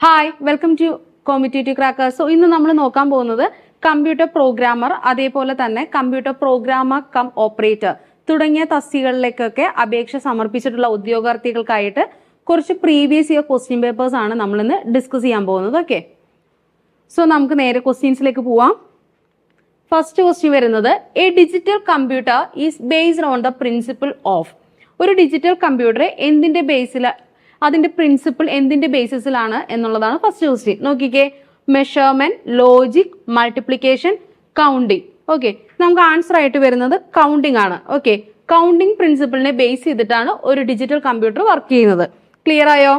Hi welcome to competitive cracker so ഇന്ന് നമ്മൾ നോക്കാൻ പോകുന്നത് കമ്പ്യൂട്ടർ പ്രോഗ്രാമർ അതേപോലെ തന്നെ കമ്പ്യൂട്ടർ പ്രോഗ്രാമർ കം ഓപ്പറേറ്റർ തുടങ്ങിയ തസ്തികളിലേക്കൊക്കെ അപേക്ഷ സമർപ്പിച്ചിട്ടുള്ള ഉദ്യോഗാർത്ഥികൾക്കായിട്ട് കുറച്ച് പ്രീവിയസ് ഇയർ ക്വസ്റ്റ്യൻ പേപ്പേഴ്സ് ആണ് നമ്മൾ ഇന്ന് ഡിസ്കസ് ചെയ്യാൻ പോകുന്നത്. ഓക്കെ സോ നമുക്ക് നേരെ ക്വസ്റ്റ്യൻസിലേക്ക് പോവാം. ഫസ്റ്റ് ക്വസ്റ്റ്യൻ വരുന്നത് a digital computer is based on the principle of ഒരു ഡിജിറ്റൽ കമ്പ്യൂട്ടർ എന്തിന്റെ ബേസിൽ അതിന്റെ പ്രിൻസിപ്പിൾ എന്തിന്റെ ബേസിസിലാണ് എന്നുള്ളതാണ് ഫസ്റ്റ് ക്വസ്റ്റ്യൻ നോക്കിക്കേ. Measurement logic multiplication counting okay നമുക്ക് ആൻസർ ആയിട്ട് വരുന്നത് കൗണ്ടിങ് ആണ്. ഓക്കെ കൗണ്ടിങ് പ്രിൻസിപ്പിളിനെ ബേസ് ചെയ്തിട്ടാണ് ഒരു ഡിജിറ്റൽ കമ്പ്യൂട്ടർ വർക്ക് ചെയ്യുന്നത്. ക്ലിയർ ആയോ?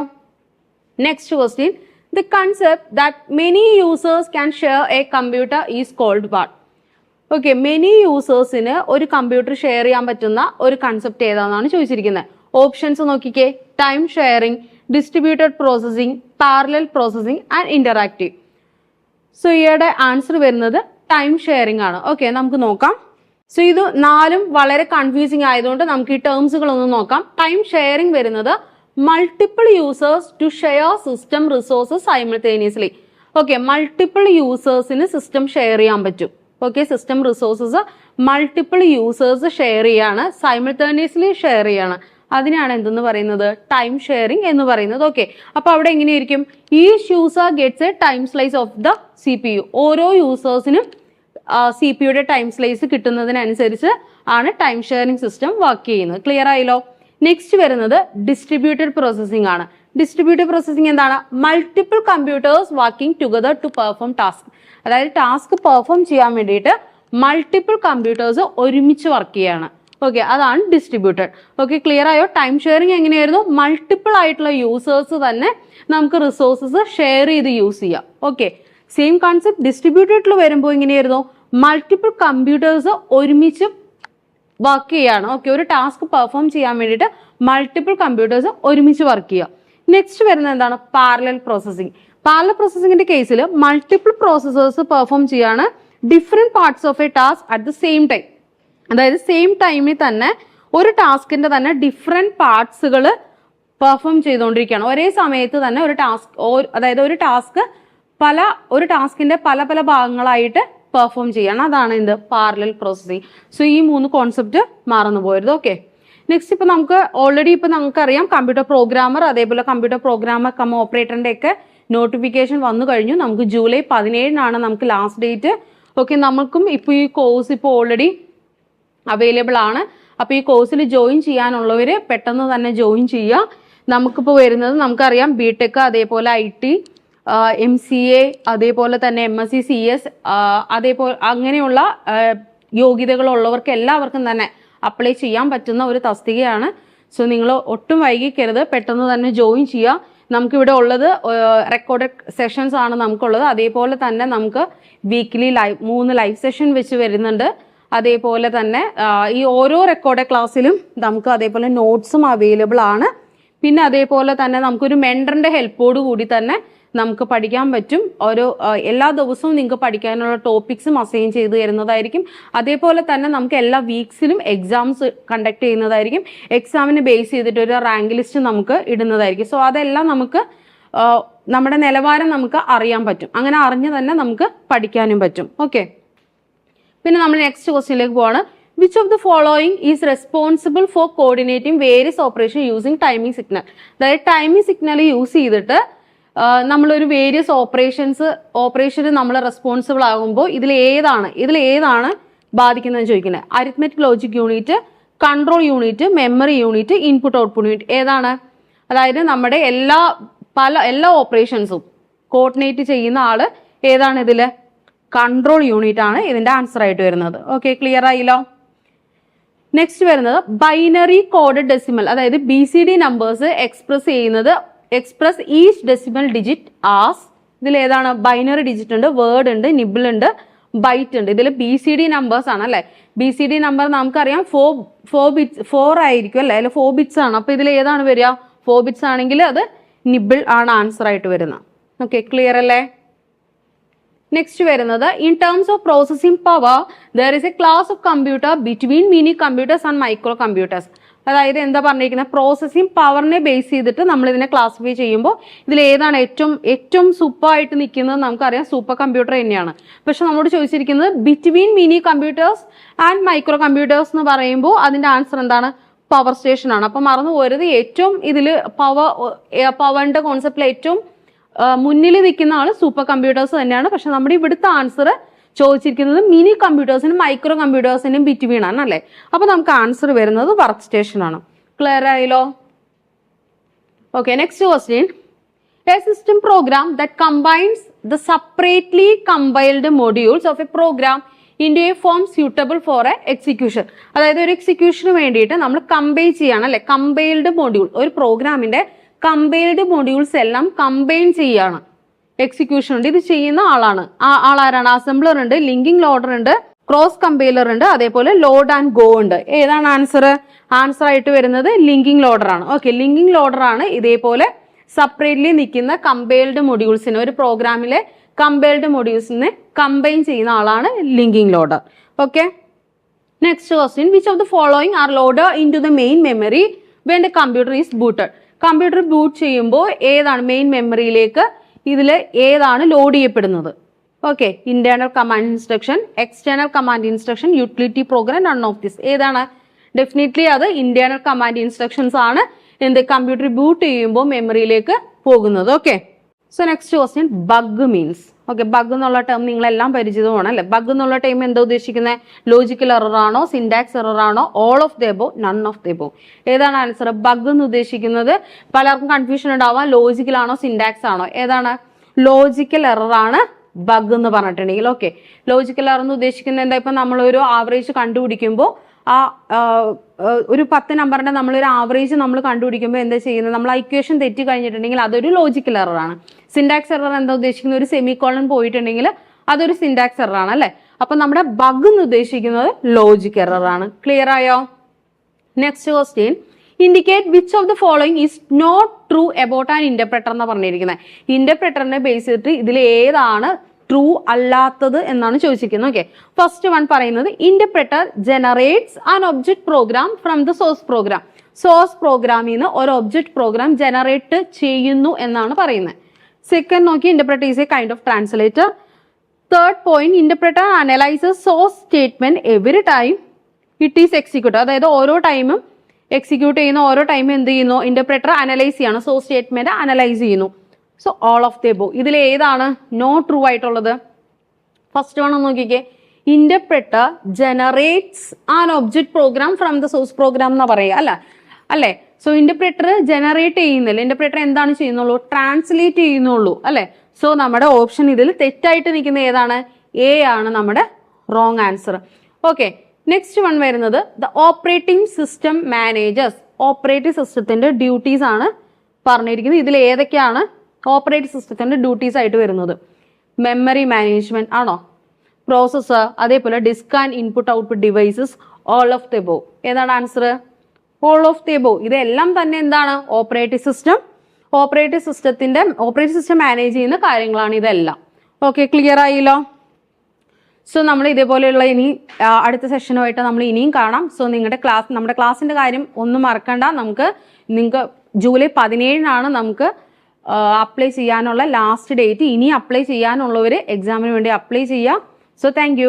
Next question the concept that many users can share a computer is called what okay many യൂസേഴ്സിന് ഒരു കമ്പ്യൂട്ടർ ഷെയർ ചെയ്യാൻ പറ്റുന്ന ഒരു കൺസെപ്റ്റ് ഏതാണെന്നാണ് ചോദിച്ചിരിക്കുന്നത്. ഓപ്ഷൻസ് നോക്കിക്കേ. Time sharing distributed processing parallel processing and interactive so ഇയുടെ answer വരുന്നത് time sharing ആണ്. Okay നമുക്ക് നോക്കാം. സോ ഇത് നാലും വളരെ കൺഫ്യൂസിംഗ് ആയതുകൊണ്ട് നമുക്ക് ഈ ടേംസുകൾ ഒന്ന് നോക്കാം. ടൈം ഷെയറിംഗ് വരുന്നത് multiple users to share system resources simultaneously okay multiple യൂസേഴ്സിന് system share ചെയ്യാൻ പറ്റും. Okay system resources multiple users share ചെയ്യാണ് സൈമിൾട്ടേനിയസ്ലി ഷെയർ ചെയ്യാണ്. അതിനാണ് എന്തെന്ന് പറയുന്നത്? ടൈം ഷെയറിംഗ് എന്ന് പറയുന്നത്. ഓക്കെ അപ്പൊ അവിടെ എങ്ങനെയായിരിക്കും? ഈ user gets a time slice of the C P U ഓരോ യൂസേഴ്സിനും സി പി യുടെ ടൈം സ്ലൈസ് കിട്ടുന്നതിനനുസരിച്ച് ആണ് ടൈം ഷെയറിംഗ് സിസ്റ്റം വർക്ക് ചെയ്യുന്നത്. ക്ലിയർ ആയല്ലോ? നെക്സ്റ്റ് വരുന്നത് ഡിസ്ട്രിബ്യൂട്ടഡ് പ്രോസസ്സിംഗ് ആണ്. ഡിസ്ട്രിബ്യൂട്ടഡ് പ്രോസസ്സിംഗ് എന്താണ്? Multiple computers working together to perform task അതായത് ടാസ്ക് പെർഫോം ചെയ്യാൻ വേണ്ടിയിട്ട് മൾട്ടിപ്പിൾ കമ്പ്യൂട്ടേഴ്സ് ഒരുമിച്ച് വർക്ക് ചെയ്യാണ്. ഓക്കെ അതാണ് ഡിസ്ട്രിബ്യൂട്ടഡ് ഓക്കെ ക്ലിയർ ആയോ? ടൈം ഷെയറിംഗ് എങ്ങനെയായിരുന്നു? മൾട്ടിപ്പിൾ ആയിട്ടുള്ള യൂസേഴ്സ് തന്നെ നമുക്ക് റിസോഴ്സസ് ഷെയർ ചെയ്ത് യൂസ് ചെയ്യാം. ഓക്കെ സെയിം കോൺസെപ്റ്റ് ഡിസ്ട്രിബ്യൂട്ടഡിൽ വരുമ്പോൾ എങ്ങനെയായിരുന്നു? മൾട്ടിപ്പിൾ കമ്പ്യൂട്ടേഴ്സ് ഒരുമിച്ച് വർക്ക് ചെയ്യാണ്. ഓക്കെ ഒരു ടാസ്ക് പെർഫോം ചെയ്യാൻ വേണ്ടിയിട്ട് മൾട്ടിപ്പിൾ കമ്പ്യൂട്ടേഴ്സ് ഒരുമിച്ച് വർക്ക് ചെയ്യുക നെക്സ്റ്റ് വരുന്നത് എന്താണ്? പാരലൽ പ്രോസസ്സിംഗ് പാരലൽ പ്രോസസ്സിംഗിന്റെ കേസിൽ മൾട്ടിപ്പിൾ പ്രോസസ്സേഴ്സ് പെർഫോം ചെയ്യാണ് different parts of a task at the same time അതായത് സെയിം ടൈമിൽ തന്നെ ഒരു ടാസ്കിന്റെ തന്നെ ഡിഫറെന്റ് പാർട്സുകൾ പെർഫോം ചെയ്തുകൊണ്ടിരിക്കുകയാണ്. ഒരേ സമയത്ത് തന്നെ ഒരു ടാസ്ക് അതായത് ഒരു ടാസ്ക് പല ഒരു ടാസ്കിന്റെ പല പല ഭാഗങ്ങളായിട്ട് പെർഫോം ചെയ്യണം. അതാണ് എന്ത് പാരലൽ പ്രോസസ്സിംഗ് സോ ഈ മൂന്ന് കോൺസെപ്റ്റ് മറന്നു പോയത് ഓക്കെ നെക്സ്റ്റ് ഇപ്പൊ നമുക്ക് ഓൾറെഡി ഇപ്പൊ നമുക്കറിയാം കമ്പ്യൂട്ടർ പ്രോഗ്രാമർ അതേപോലെ കമ്പ്യൂട്ടർ പ്രോഗ്രാമർ കം ഓപ്പറേറ്ററിന്റെ ഒക്കെ നോട്ടിഫിക്കേഷൻ വന്നു കഴിഞ്ഞു. നമുക്ക് ജൂലൈ പതിനേഴിനാണ് നമുക്ക് ലാസ്റ്റ് ഡേറ്റ് ഓക്കെ നമുക്കും ഇപ്പൊ ഈ കോഴ്സ് ഇപ്പോൾ ഓൾറെഡി അവൈലബിൾ ആണ്. അപ്പോൾ ഈ കോഴ്സിൽ ജോയിൻ ചെയ്യാനുള്ളവർ പെട്ടെന്ന് തന്നെ ജോയിൻ ചെയ്യുക. നമുക്കിപ്പോൾ വരുന്നത് നമുക്കറിയാം ബി ടെക് അതേപോലെ I T M C A അതേപോലെ തന്നെ M S C C S അതേപോലെ അങ്ങനെയുള്ള യോഗ്യതകളുള്ളവർക്ക് എല്ലാവർക്കും തന്നെ അപ്ലൈ ചെയ്യാൻ പറ്റുന്ന ഒരു തസ്തികയാണ്. സോ നിങ്ങൾ ഒട്ടും വൈകിക്കരുത്. പെട്ടെന്ന് തന്നെ ജോയിൻ ചെയ്യുക. നമുക്കിവിടെ ഉള്ളത് റെക്കോർഡഡ് സെഷൻസ് ആണ് നമുക്കുള്ളത്. അതേപോലെ തന്നെ നമുക്ക് വീക്ക്ലി ലൈവ് മൂന്ന് ലൈവ് സെഷൻ വെച്ച് വരുന്നുണ്ട്. അതേപോലെ തന്നെ ഈ ഓരോ റെക്കോർഡ് ക്ലാസ്സിലും നമുക്ക് അതേപോലെ നോട്ട്സും അവൈലബിൾ ആണ്. പിന്നെ അതേപോലെ തന്നെ നമുക്കൊരു മെൻഡറിന്റെ ഹെൽപ്പോട് കൂടി തന്നെ നമുക്ക് പഠിക്കാൻ പറ്റും. ഓരോ എല്ലാ ദിവസവും നിങ്ങൾക്ക് പഠിക്കാനുള്ള ടോപ്പിക്സും അസൈൻ ചെയ്തു തരുന്നതായിരിക്കും. അതേപോലെ തന്നെ നമുക്ക് എല്ലാ വീക്സിലും എക്സാംസ് കണ്ടക്ട് ചെയ്യുന്നതായിരിക്കും. എക്സാമിന് ബേസ് ചെയ്തിട്ട് ഒരു റാങ്ക് ലിസ്റ്റ് നമുക്ക് ഇടുന്നതായിരിക്കും. സോ അതെല്ലാം നമുക്ക് നമ്മുടെ നിലവാരം നമുക്ക് അറിയാൻ പറ്റും. അങ്ങനെ അറിഞ്ഞ് തന്നെ നമുക്ക് പഠിക്കാനും പറ്റും. ഓക്കെ പിന്നെ നമ്മൾ നെക്സ്റ്റ് ക്വസ്റ്റ്യനിലേക്ക് പോവാണ്. Which of the following is responsible for coordinating various operation using timing signal അതായത് ടൈമിംഗ് സിഗ്നൽ യൂസ് ചെയ്തിട്ട് നമ്മളൊരു വേരിയസ് ഓപ്പറേഷൻസ് ഓപ്പറേഷന് നമ്മൾ റെസ്പോൺസിബിൾ ആകുമ്പോൾ ഇതിൽ ഏതാണ് ഇതിൽ ഏതാണ് ബാധിക്കുന്നതെന്ന് ചോദിക്കുന്നത്? Arithmetic logic unit control unit memory unit input output unit ഏതാണ്? അതായത് നമ്മുടെ എല്ലാ പല എല്ലാ ഓപ്പറേഷൻസും കോർഡിനേറ്റ് ചെയ്യുന്ന ആൾ ഏതാണ് ഇതിൽ? കൺട്രോൾ യൂണിറ്റ് ആണ് ഇതിന്റെ ആൻസർ ആയിട്ട് വരുന്നത്. ഓക്കെ ക്ലിയർ ആയില്ലോ? നെക്സ്റ്റ് വരുന്നത് ബൈനറി കോഡ് ഡെസിമൽ അതായത് B C D numbers express ചെയ്യുന്നത് express each decimal digit as ഇതിൽ ഏതാണ്? ബൈനറി ഡിജിറ്റ് ഉണ്ട് വേർഡ് ഉണ്ട് നിബിൾ ഉണ്ട് ബൈറ്റ് ഉണ്ട്. ഇതിൽ ബി സി ഡി നമ്പേഴ്സ് ആണ് അല്ലെ? ബി സി ഡി നമ്പർ നമുക്കറിയാം ഫോർ ഫോർ ബിറ്റ്സ് ഫോർ ആയിരിക്കും അല്ലെ? അല്ലെ ഫോർ ബിറ്റ്സ് ആണ്. അപ്പൊ ഇതിൽ ഏതാണ് വരിക? ഫോർ ബിറ്റ്സ് ആണെങ്കിൽ അത് നിബിൾ ആണ് ആൻസർ ആയിട്ട് വരുന്നത്. ഓക്കെ ക്ലിയർ അല്ലേ? നെക്സ്റ്റ് വരുന്നത് in terms of processing power there is a class of computer between mini computers and micro computers അതായത് എന്താ പറഞ്ഞിരിക്കുന്നത് പ്രോസസിംഗ് പവറിനെ ബേസ് ചെയ്തിട്ട് നമ്മൾ ഇതിനെ ക്ലാസിഫൈ ചെയ്യുമ്പോൾ ഇതിൽ ഏതാണ് ഏറ്റവും ഏറ്റവും സൂപ്പർ ആയിട്ട് നിൽക്കുന്നത് നമുക്കറിയാം. സൂപ്പർ കമ്പ്യൂട്ടർ തന്നെയാണ്. പക്ഷെ നമ്മളോട് ചോദിച്ചിരിക്കുന്നത് between mini computers and micro computers എന്ന് പറയുമ്പോൾ അതിന്റെ ആൻസർ എന്താണ്? പവർ സ്റ്റേഷൻ ആണ്. അപ്പൊ മറന്നു പോരുത് ഏറ്റവും ഇതിൽ പവർ പവറിന്റെ കോൺസെപ്റ്റിൽ ഏറ്റവും മുന്നിൽ നിൽക്കുന്ന ആൾ സൂപ്പർ കമ്പ്യൂട്ടേഴ്സ് തന്നെയാണ്. പക്ഷെ നമ്മുടെ ഇവിടുത്തെ ആൻസർ ചോദിച്ചിരിക്കുന്നത് മിനി കമ്പ്യൂട്ടേഴ്സിനും മൈക്രോ കമ്പ്യൂട്ടേഴ്സിനും ബിറ്റ്വീൻ ആണ് അല്ലേ? അപ്പൊ നമുക്ക് ആൻസർ വരുന്നത് വർക്ക് സ്റ്റേഷൻ ആണ്. ക്ലിയർ ആയല്ലോ? Okay next question a system program that combines the separately compiled modules of a program into a form suitable for a execution അതായത് ഒരു എക്സിക്യൂഷന് വേണ്ടിയിട്ട് നമ്മൾ കമ്പൈൻ ചെയ്യാണ് അല്ലെ? കമ്പൈൽഡ് മൊഡ്യൂൾ ഒരു പ്രോഗ്രാമിന്റെ കമ്പൈൽഡ് മൊഡ്യൂൾസ് എല്ലാം കമ്പൈൻ ചെയ്യാണ്. എക്സിക്യൂഷൻ ഉണ്ട്. ഇത് ചെയ്യുന്ന ആളാണ്. ആ ആളാരാണ്? അസംബ്ലർ ഉണ്ട് ലിങ്കിങ് ലോഡർ ഉണ്ട് ക്രോസ് കമ്പൈലർ ഉണ്ട് അതേപോലെ ലോഡ് ആൻഡ് ഗോ ഉണ്ട്. ഏതാണ് ആൻസർ ആൻസർ ആയിട്ട് വരുന്നത് ലിങ്കിങ് ലോഡർ ആണ്. ഓക്കെ ലിങ്കിങ് ലോഡർ ആണ് ഇതേപോലെ സെപ്പറേറ്റ്ലി നിൽക്കുന്ന കമ്പൈൽഡ് മൊഡ്യൂൾസിന് ഒരു പ്രോഗ്രാമിലെ കമ്പൈൽഡ് മൊഡ്യൂൾസിനെ കമ്പൈൻ ചെയ്യുന്ന ആളാണ് linking loader okay next question which of the following are load into the main memory the computer is booted computer boot ചെയ്യുമ്പോൾ ഏതാണ് മെയിൻ മെമ്മറിയിലേക്ക് ഇതിൽ ഏതാണ് ലോഡ് ചെയ്യപ്പെടുന്നത്? Okay internal command instruction external command instruction utility program none of this ഏതാണ്? Definitely അത് internal command instructions ആണ് എന്ത്? കമ്പ്യൂട്ടർ ബൂട്ട് ചെയ്യുമ്പോൾ മെമ്മറിയിലേക്ക് പോകുന്നത്. Okay so next question bug means okay bug എന്നുള്ള ടേം നിങ്ങളെല്ലാം പരിചിതമാണ് അല്ലെ? ബഗ് എന്നുള്ള ടൈം എന്താ ഉദ്ദേശിക്കുന്നത് ലോജിക്കൽ എററാണോ syntax എററാണോ all of the above none of the above ഏതാണ് ആൻസർ ബഗ് എന്ന് ഉദ്ദേശിക്കുന്നത് പലർക്കും കൺഫ്യൂഷൻ ഉണ്ടാവാം ലോജിക്കൽ ആണോ സിൻഡാക്സ് ആണോ? ഏതാണ്? ലോജിക്കൽ എററാണ് ബഗ് എന്ന് പറഞ്ഞിട്ടുണ്ടെങ്കിൽ ഓക്കെ ലോജിക്കൽ എറർ എന്ന് ഉദ്ദേശിക്കുന്നത് എന്താ? ഇപ്പൊ നമ്മളൊരു ആവറേജ് കണ്ടുപിടിക്കുമ്പോൾ ആ, ഒരു പത്ത് നമ്പറിന്റെ ഒരു ആവറേജ് നമ്മൾ കണ്ടുപിടിക്കുമ്പോൾ എന്താ ചെയ്യുന്നത്? നമ്മൾ ആ ഇക്വേഷൻ തെറ്റി കഴിഞ്ഞിട്ടുണ്ടെങ്കിൽ അതൊരു ലോജിക്കൽ എററാണ് സിൻഡാക്സ് എറർ എന്താ ഉദ്ദേശിക്കുന്നത്? ഒരു സെമി കോളൺ പോയിട്ടുണ്ടെങ്കിൽ അതൊരു സിൻഡാക്സ് എററാണ് അല്ലെ? അപ്പൊ നമ്മുടെ ബഗ് എന്ന് ഉദ്ദേശിക്കുന്നത് ലോജിക് എററാണ് ക്ലിയർ ആയോ? Next question indicate which of the following is not true about an interpreter എന്ന് പറഞ്ഞിരിക്കുന്നത് ഇന്റർപ്രറ്ററിനെ ബേസ് ചെയ്തിട്ട് ഇതിൽ ഏതാണ് ട്രൂ അല്ലാത്തത് എന്നാണ് ചോദിച്ചിരിക്കുന്നത്. ഓക്കെ ഫസ്റ്റ് വൺ പറയുന്നത് interpreter generates an object program from the source program source പ്രോഗ്രാമിൽ നിന്ന് ഒരു ഒബ്ജക്ട് പ്രോഗ്രാം ജനറേറ്റ് ചെയ്യുന്നു എന്നാണ് പറയുന്നത്. സെക്കൻഡ് നോക്കി interpreter is a kind of translator third point interpreter analyses source statement every time it is execute അതായത് ഓരോ ടൈമും എക്സിക്യൂട്ട് ചെയ്യുന്ന ഓരോ ടൈമും എന്ത് ചെയ്യുന്നു? ഇന്റർപ്രറ്റർ അനലൈസ് ചെയ്യാണ് സോഴ്സ് സ്റ്റേറ്റ്മെന്റ് അനലൈസ് ചെയ്യുന്നു. സോ ഓൾ ഓഫ് ദ ബോ ഇതിൽ ഏതാണ്? നോ ട്രൂ ആയിട്ടുള്ളത്. ഫസ്റ്റ് വൺ നോക്കിക്കേ. Interpreter generates an object program from the source program എന്ന് പറയുക അല്ല? അല്ലേ? സോ ഇന്റർപ്രറ്റർ ജനറേറ്റ് ചെയ്യുന്നില്ല. ഇന്റർപ്രറ്റർ എന്താണ് ചെയ്യുന്നുള്ളൂ? ട്രാൻസ്ലേറ്റ് ചെയ്യുന്നുള്ളൂ അല്ലെ? സോ നമ്മുടെ ഓപ്ഷൻ ഇതിൽ തെറ്റായിട്ട് നിൽക്കുന്ന ഏതാണ്? എ ആണ് നമ്മുടെ wrong answer okay next one വരുന്നത് the operating system managers operating സിസ്റ്റത്തിന്റെ ഡ്യൂട്ടീസ് ആണ് പറഞ്ഞിരിക്കുന്നത്. ഇതിൽ ഏതൊക്കെയാണ്? ഓപ്പറേറ്റിംഗ് സിസ്റ്റത്തിന്റെ ഡ്യൂട്ടീസ് ആയിട്ട് വരുന്നത്. മെമ്മറി മാനേജ്മെന്റ് ആണോ? പ്രോസസ്സർ അതേപോലെ disk and input output devices all of the above ഏതാണ് ആൻസർ ഓൾ ഓഫ് ദ ബോ ഇതെല്ലാം തന്നെ എന്താണ്? Operating system. ഓപ്പറേറ്റിംഗ് സിസ്റ്റത്തിന്റെ ഓപ്പറേറ്റിംഗ് സിസ്റ്റം മാനേജ് ചെയ്യുന്ന കാര്യങ്ങളാണ് ഇതെല്ലാം. Okay clear ആയില്ലോ? സോ നമ്മൾ ഇതേപോലെയുള്ള ഇനി അടുത്ത സെഷനുമായിട്ട് നമ്മൾ ഇനിയും കാണാം. സോ നിങ്ങളുടെ ക്ലാസ് നമ്മുടെ ക്ലാസ്സിന്റെ കാര്യം ഒന്നും മറക്കണ്ട. നമുക്ക് നിങ്ങൾക്ക് ജൂലൈ പതിനേഴിനാണ് നമുക്ക് അപ്ലൈ ചെയ്യാനുള്ള ലാസ്റ്റ് ഡേറ്റ് ഇനി അപ്ലൈ ചെയ്യാനുള്ളവർ എക്സാമിന് വേണ്ടി അപ്ലൈ ചെയ്യുക സോ താങ്ക്